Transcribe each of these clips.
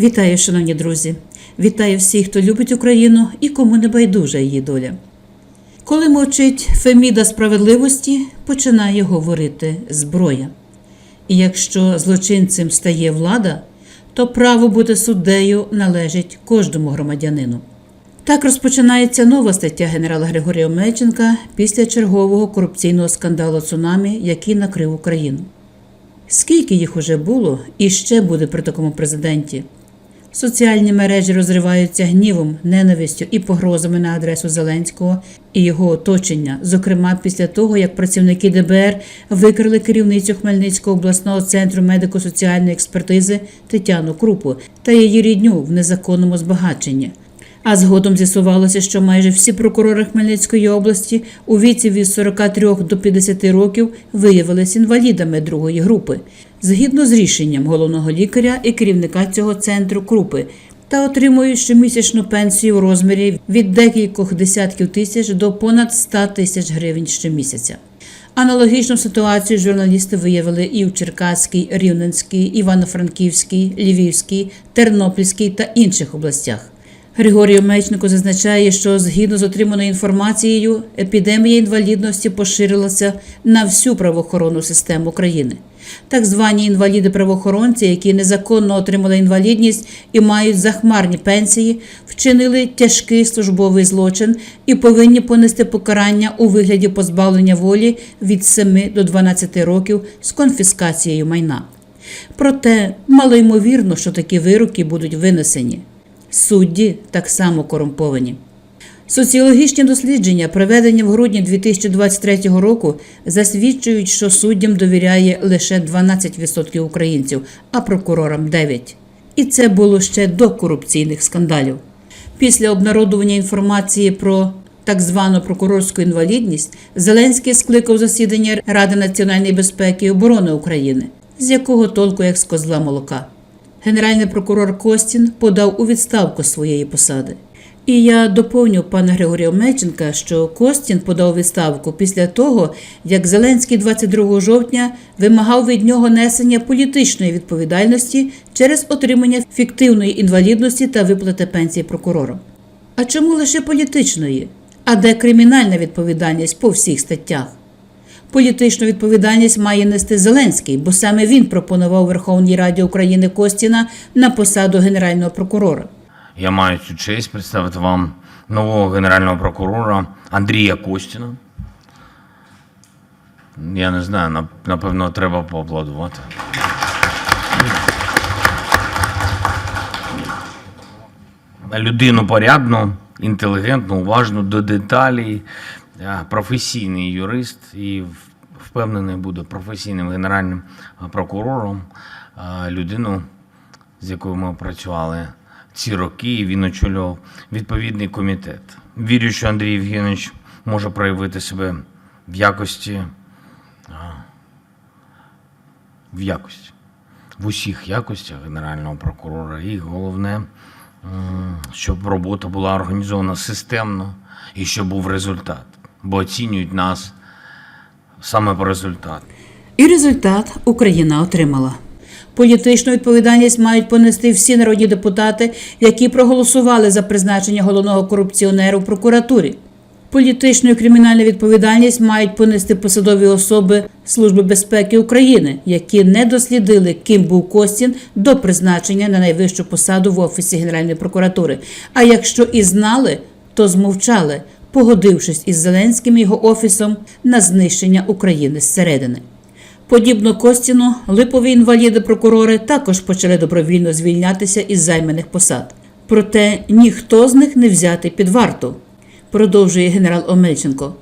Вітаю, шановні друзі! Вітаю всіх, хто любить Україну і кому не байдужа її доля. Коли мовчить Феміда справедливості, починає говорити зброя. І якщо злочинцем стає влада, то право бути суддею належить кожному громадянину. Так розпочинається нова стаття генерала Григорія Мельченка після чергового корупційного скандалу цунамі, який накрив Україну. Скільки їх уже було і ще буде при такому президенті? Соціальні мережі розриваються гнівом, ненавистю і погрозами на адресу Зеленського і його оточення, зокрема після того, як працівники ДБР викрили керівницю Хмельницького обласного центру медико-соціальної експертизи Тетяну Крупу та її рідню в незаконному збагаченні. А згодом з'ясувалося, що майже всі прокурори Хмельницької області у віці від 43 до 50 років виявилися інвалідами другої групи, згідно з рішенням головного лікаря і керівника цього центру Крупи, та отримують щомісячну пенсію у розмірі від декількох десятків тисяч до понад 100 тисяч гривень щомісяця. Аналогічну ситуацію журналісти виявили і в Черкаській, Рівненській, Івано-Франківській, Львівській, Тернопільській та інших областях. Григорій Мечнико зазначає, що згідно з отриманою інформацією, епідемія інвалідності поширилася на всю правоохоронну систему країни. Так звані інваліди-правоохоронці, які незаконно отримали інвалідність і мають захмарні пенсії, вчинили тяжкий службовий злочин і повинні понести покарання у вигляді позбавлення волі від 7 до 12 років з конфіскацією майна. Проте малоймовірно, що такі вироки будуть винесені. Судді так само корумповані. Соціологічні дослідження, проведені в грудні 2023 року, засвідчують, що суддям довіряє лише 12% українців, а прокурорам 9%. І це було ще до корупційних скандалів. Після обнародування інформації про так звану прокурорську інвалідність Зеленський скликав засідання Ради національної безпеки і оборони України, з якого толку як з козла молока. Генеральний прокурор Костін подав у відставку своєї посади. І я доповню пана Григорія Меченка, що Костін подав відставку після того, як Зеленський 22 жовтня вимагав від нього несення політичної відповідальності через отримання фіктивної інвалідності та виплати пенсії прокурорам. А чому лише політичної? А де кримінальна відповідальність по всіх статтях? Політичну відповідальність має нести Зеленський, бо саме він пропонував Верховній Раді України Костіна на посаду генерального прокурора. Я маю цю честь представити вам нового генерального прокурора Андрія Костіна. Я не знаю, напевно, треба поаплодувати. Людину порядну, інтелігентну, уважну до деталей, е, професійний юрист і впевнений буде професійним генеральним прокурором. Е, Людину, з якою ми працювали ці роки, і він очолював відповідний комітет. Вірю, що Андрій Євгенович може проявити себе в якості, в якості, в усіх якостях генерального прокурора. І головне, щоб робота була організована системно і щоб був результат. Бо оцінюють нас саме по результату. І результат Україна отримала. Політичну відповідальність мають понести всі народні депутати, які проголосували за призначення головного корупціонера в прокуратурі. Політичну і кримінальну відповідальність мають понести посадові особи Служби безпеки України, які не дослідили, ким був Костін до призначення на найвищу посаду в офісі Генеральної прокуратури. А якщо і знали, то змовчали, погодившись із Зеленським його офісом на знищення України зсередини. Подібно Костіну, липові інваліди-прокурори також почали добровільно звільнятися із займаних посад. Проте ніхто з них не взятий під варту, продовжує генерал Омельченко.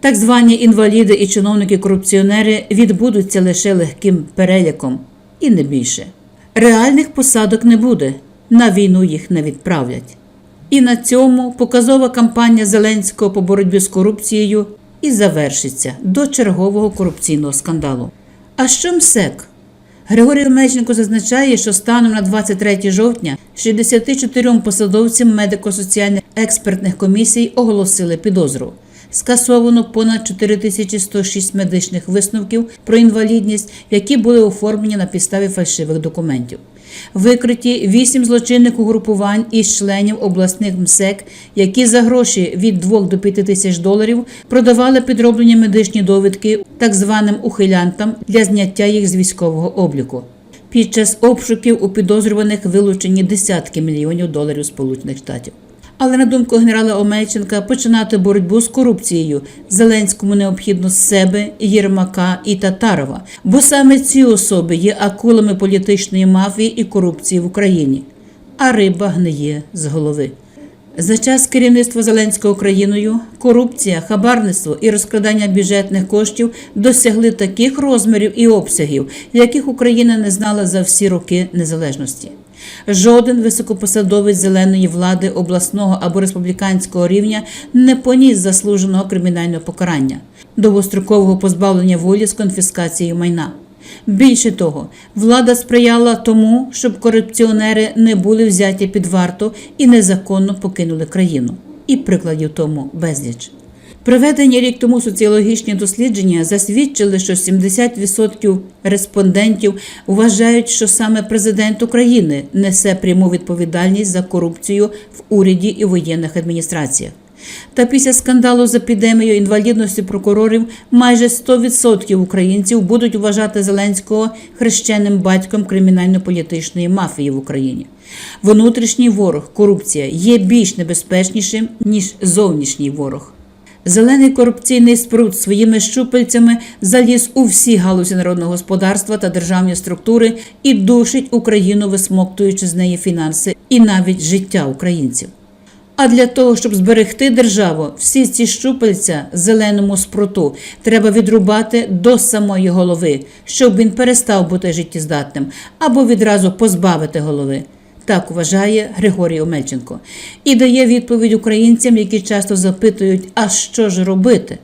Так звані інваліди і чиновники-корупціонери відбудуться лише легким переліком і не більше. Реальних посадок не буде, на війну їх не відправлять. І на цьому показова кампанія Зеленського по боротьбі з корупцією і завершиться до чергового корупційного скандалу. А що МСЕК? Григорій Меченко зазначає, що станом на 23 жовтня 64 посадовцям медико-соціальних експертних комісій оголосили підозру. Скасовано понад 4106 медичних висновків про інвалідність, які були оформлені на підставі фальшивих документів. Викриті вісім злочинних угрупувань із членів обласних МСЕК, які за гроші від 2 до 5 тисяч доларів продавали підроблені медичні довідки так званим ухилянтам для зняття їх з військового обліку. Під час обшуків у підозрюваних вилучені десятки мільйонів доларів Сполучених Штатів. Але на думку генерала Омельченка, починати боротьбу з корупцією Зеленському необхідно з себе, Єрмака і Татарова, бо саме ці особи є акулами політичної мафії і корупції в Україні. А риба гниє з голови. За час керівництва Зеленського Україною корупція, хабарництво і розкрадання бюджетних коштів досягли таких розмірів і обсягів, яких Україна не знала за всі роки незалежності. Жоден високопосадовець зеленої влади обласного або республіканського рівня не поніс заслуженого кримінального покарання, довгострокового позбавлення волі з конфіскацією майна. Більше того, влада сприяла тому, щоб корупціонери не були взяті під варту і незаконно покинули країну. І прикладів тому безліч. Проведені рік тому соціологічні дослідження засвідчили, що 70% респондентів вважають, що саме президент України несе пряму відповідальність за корупцію в уряді і воєнних адміністраціях. Та після скандалу з епідемією інвалідності прокурорів майже 100% українців будуть вважати Зеленського хрещеним батьком кримінально-політичної мафії в Україні. Внутрішній ворог, корупція є більш небезпечнішим ніж зовнішній ворог. Зелений корупційний спрут своїми щупальцями заліз у всі галузі народного господарства та державні структури і душить Україну, висмоктуючи з неї фінанси і навіть життя українців. А для того, щоб зберегти державу, всі ці щупальця зеленому спруту треба відрубати до самої голови, щоб він перестав бути життєздатним, або відразу позбавити голови. Так вважає Григорій Омельченко і дає відповідь українцям, які часто запитують, а що ж робити.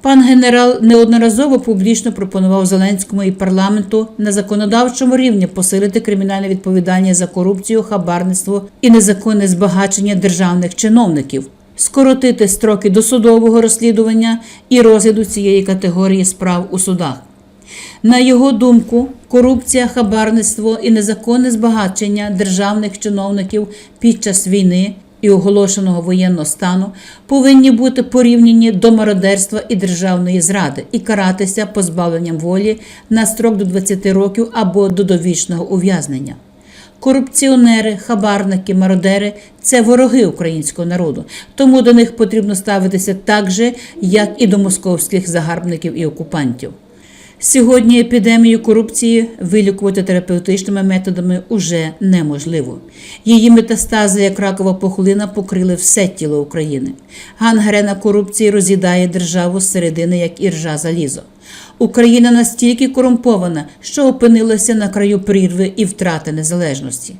Пан генерал неодноразово публічно пропонував Зеленському і парламенту на законодавчому рівні посилити кримінальне відповідальність за корупцію, хабарництво і незаконне збагачення державних чиновників, скоротити строки досудового розслідування і розгляду цієї категорії справ у судах. На його думку, корупція, хабарництво і незаконне збагачення державних чиновників під час війни і оголошеного воєнного стану повинні бути порівняні до мародерства і державної зради і каратися позбавленням волі на строк до 20 років або до довічного ув'язнення. Корупціонери, хабарники, мародери це вороги українського народу, тому до них потрібно ставитися так же, як і до московських загарбників і окупантів. Сьогодні епідемію корупції вилікувати терапевтичними методами уже неможливо. Її метастази, як ракова пухлина, покрили все тіло України. Гангрена корупції роз'їдає державу зсередини, як іржа залізо. Україна настільки корумпована, що опинилася на краю прірви і втрати незалежності.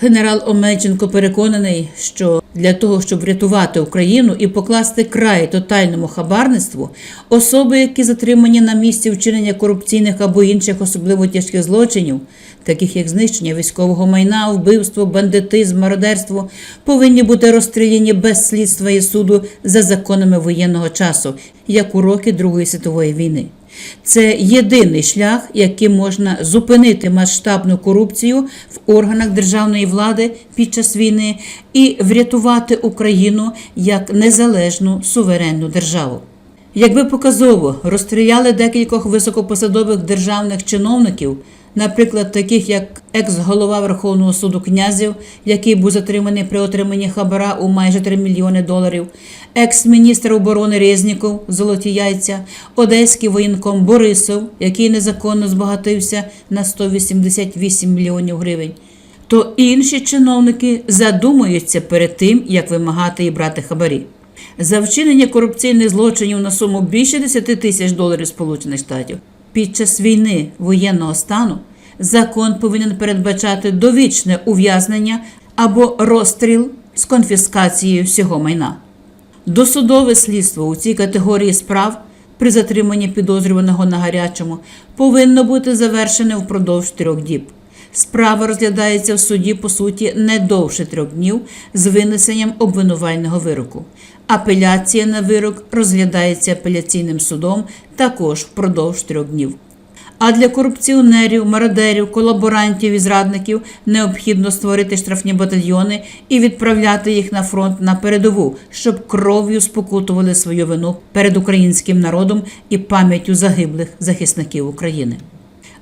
Генерал Омельченко переконаний, що для того, щоб врятувати Україну і покласти край тотальному хабарництву, особи, які затримані на місці вчинення корупційних або інших особливо тяжких злочинів, таких як знищення військового майна, вбивство, бандитизм, мародерство, повинні бути розстріляні без слідства і суду за законами воєнного часу, як у роки Другої світової війни. Це єдиний шлях, яким можна зупинити масштабну корупцію в органах державної влади під час війни і врятувати Україну як незалежну суверенну державу. Якби показово розстріляли декількох високопосадових державних чиновників, наприклад, таких як екс-голова Верховного суду князів, який був затриманий при отриманні хабара у майже 3 мільйони доларів, екс-міністр оборони Резніков, золоті яйця, одеський воєнком Борисов, який незаконно збагатився на 188 мільйонів гривень. То інші чиновники задумуються перед тим, як вимагати і брати хабарі. За вчинення корупційних злочинів на суму більше 10 тисяч доларів Сполучених Штатів під час війни воєнного стану закон повинен передбачати довічне ув'язнення або розстріл з конфіскацією всього майна. Досудове слідство у цій категорії справ при затриманні підозрюваного на гарячому повинно бути завершене впродовж трьох діб. Справа розглядається в суді по суті не довше трьох днів з винесенням обвинувального вироку. Апеляція на вирок розглядається апеляційним судом також впродовж трьох днів. А для корупціонерів, мародерів, колаборантів і зрадників необхідно створити штрафні батальйони і відправляти їх на фронт на передову, щоб кров'ю спокутували свою вину перед українським народом і пам'яттю загиблих захисників України.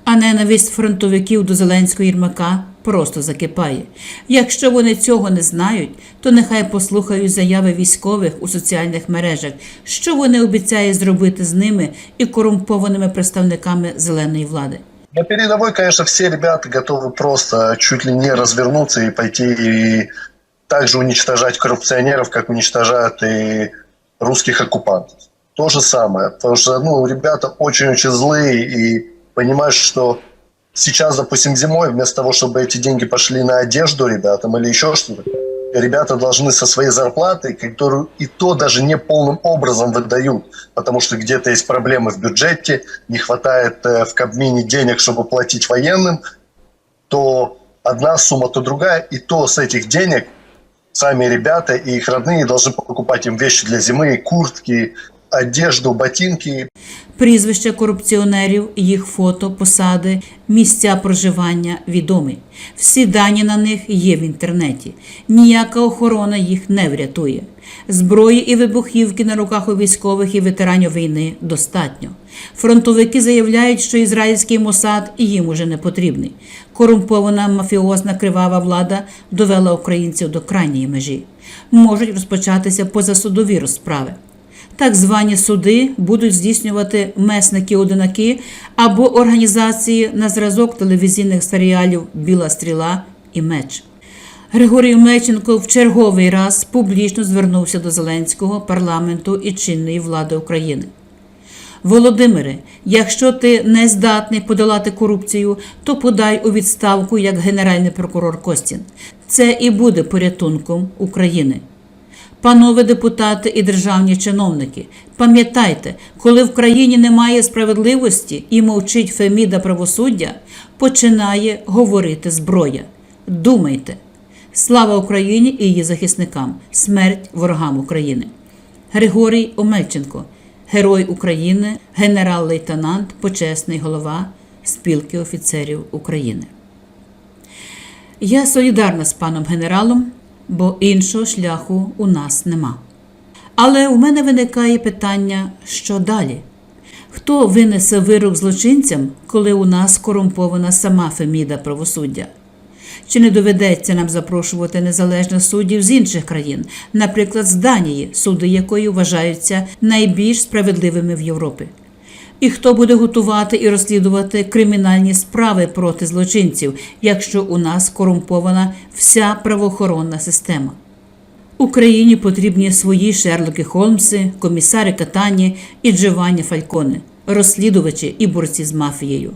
А ненависть фронтовиків до Зеленського Єрмака просто закипає. Якщо вони цього не знають, то нехай послухають заяви військових у соціальних мережах, що вони обіцяють зробити з ними і корумпованими представниками зеленої влади. На передовой, конечно, все ребята готовы просто чуть ли не развернуться и пойти и также уничтожать коррупционеров, как уничтожают и русских оккупантов. То же самое. Потому что ну, ребята очень-очень злые и понимают, что сейчас, допустим, зимой, вместо того, чтобы эти деньги пошли на одежду ребятам или еще что-то, ребята должны со своей зарплаты, которую и то даже не полным образом выдают, потому что где-то есть проблемы в бюджете, не хватает э, в Кабмине денег, чтобы платить военным, то одна сумма, то другая, и то с этих денег сами ребята и их родные должны покупать им вещи для зимы, куртки, одежду, ботинки. Прізвища корупціонерів, їх фото, посади, місця проживання відомі. Всі дані на них є в інтернеті. Ніяка охорона їх не врятує. Зброї і вибухівки на руках у військових і ветеранів війни достатньо. Фронтовики заявляють, що ізраїльський Мосад їм уже не потрібний. Корумпована мафіозна кривава влада довела українців до крайньої межі. Можуть розпочатися позасудові розправи. Так звані суди будуть здійснювати месники-одинаки або організації на зразок телевізійних серіалів Біла стріла і меч. Григорій Меченко в черговий раз публічно звернувся до Зеленського парламенту і чинної влади України. Володимире, якщо ти не здатний подолати корупцію, то подай у відставку як генеральний прокурор Костін. Це і буде порятунком України. Панове депутати і державні чиновники, пам'ятайте, коли в країні немає справедливості і мовчить Феміда правосуддя, починає говорити зброя. Думайте. Слава Україні і її захисникам, смерть ворогам України. Григорій Омельченко, Герой України, генерал-лейтенант, почесний голова спілки офіцерів України. Я солідарна з паном генералом, бо іншого шляху у нас нема. Але у мене виникає питання, що далі? Хто винесе вирок злочинцям, коли у нас корумпована сама Феміда правосуддя? Чи не доведеться нам запрошувати незалежних суддів з інших країн, наприклад, з Данії, суди якої вважаються найбільш справедливими в Європі? І хто буде готувати і розслідувати кримінальні справи проти злочинців, якщо у нас корумпована вся правоохоронна система? Україні потрібні свої Шерлоки Холмси, комісари Катані і Джованні Фалькони, розслідувачі і борці з мафією.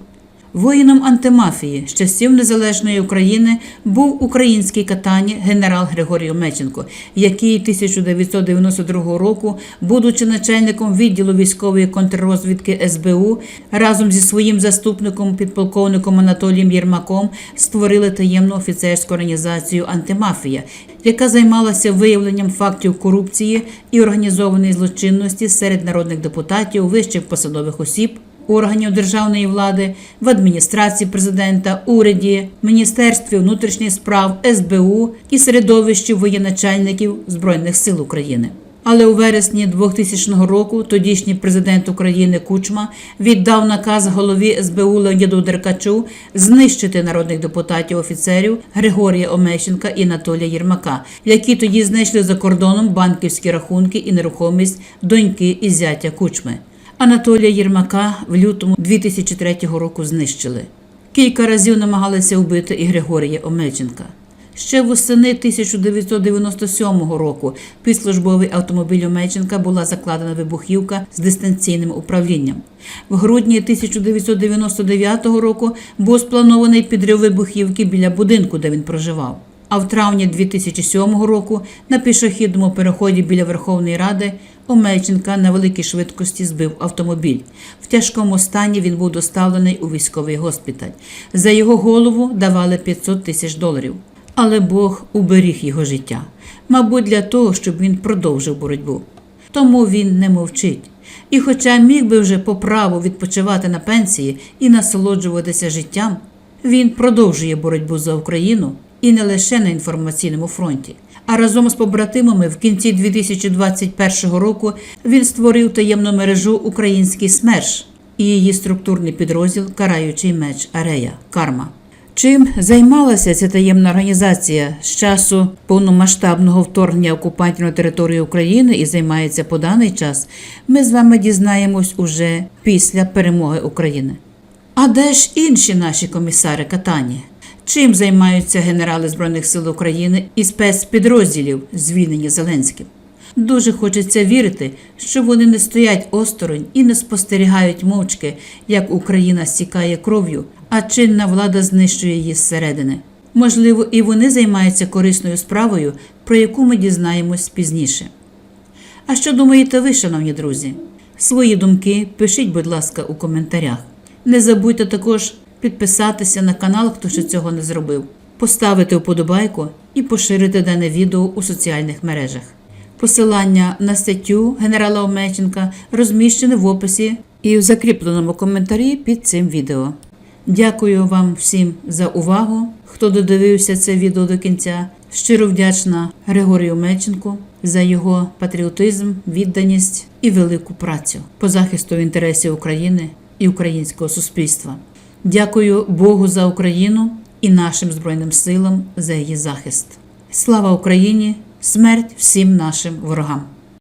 Воїном антимафії з часів незалежної України був український катані генерал Григорій Меченко, який 1992 року, будучи начальником відділу військової контррозвідки СБУ, разом зі своїм заступником підполковником Анатолієм Єрмаком створили таємну офіцерську організацію Антимафія, яка займалася виявленням фактів корупції і організованої злочинності серед народних депутатів, вищих посадових осіб органів державної влади, в адміністрації президента, уряді, Міністерстві внутрішніх справ, СБУ і середовищі воєначальників Збройних сил України. Але у вересні 2000 року тодішній президент України Кучма віддав наказ голові СБУ Леоніду Деркачу знищити народних депутатів офіцерів Григорія Омещенка і Анатолія Єрмака, які тоді знайшли за кордоном банківські рахунки і нерухомість доньки і зятя Кучми. Анатолія Єрмака в лютому 2003 року знищили. Кілька разів намагалися вбити і Григорія Омельченка. Ще восени 1997 року під службовий автомобіль Омельченка була закладена вибухівка з дистанційним управлінням. В грудні 1999 року був спланований підрив вибухівки біля будинку, де він проживав. А в травні 2007 року на пішохідному переході біля Верховної Ради Омельченка на великій швидкості збив автомобіль. В тяжкому стані він був доставлений у військовий госпіталь. За його голову давали 500 тисяч доларів. Але Бог уберіг його життя, мабуть, для того, щоб він продовжив боротьбу. Тому він не мовчить. І хоча міг би вже по праву відпочивати на пенсії і насолоджуватися життям, він продовжує боротьбу за Україну і не лише на інформаційному фронті. А разом з побратимами в кінці 2021 року він створив таємну мережу Український СМЕРШ і її структурний підрозділ Караючий меч Арея Карма. Чим займалася ця таємна організація з часу повномасштабного вторгнення окупантів на територію України і займається по даний час, ми з вами дізнаємось уже після перемоги України. А де ж інші наші комісари катані? Чим займаються генерали Збройних сил України і спецпідрозділів, звільнені Зеленським? Дуже хочеться вірити, що вони не стоять осторонь і не спостерігають мовчки, як Україна стікає кров'ю, а чинна влада знищує її зсередини. Можливо, і вони займаються корисною справою, про яку ми дізнаємось пізніше. А що думаєте ви, шановні друзі? Свої думки пишіть, будь ласка, у коментарях. Не забудьте також підписатися на канал, хто ще цього не зробив, поставити вподобайку і поширити дане відео у соціальних мережах. Посилання на статтю генерала Омельченка розміщене в описі і в закріпленому коментарі під цим відео. Дякую вам всім за увагу, хто додивився це відео до кінця. Щиро вдячна Григорію Мельченку за його патріотизм, відданість і велику працю по захисту інтересів України і українського суспільства. Дякую Богу за Україну і нашим Збройним силам за її захист. Слава Україні! Смерть всім нашим ворогам!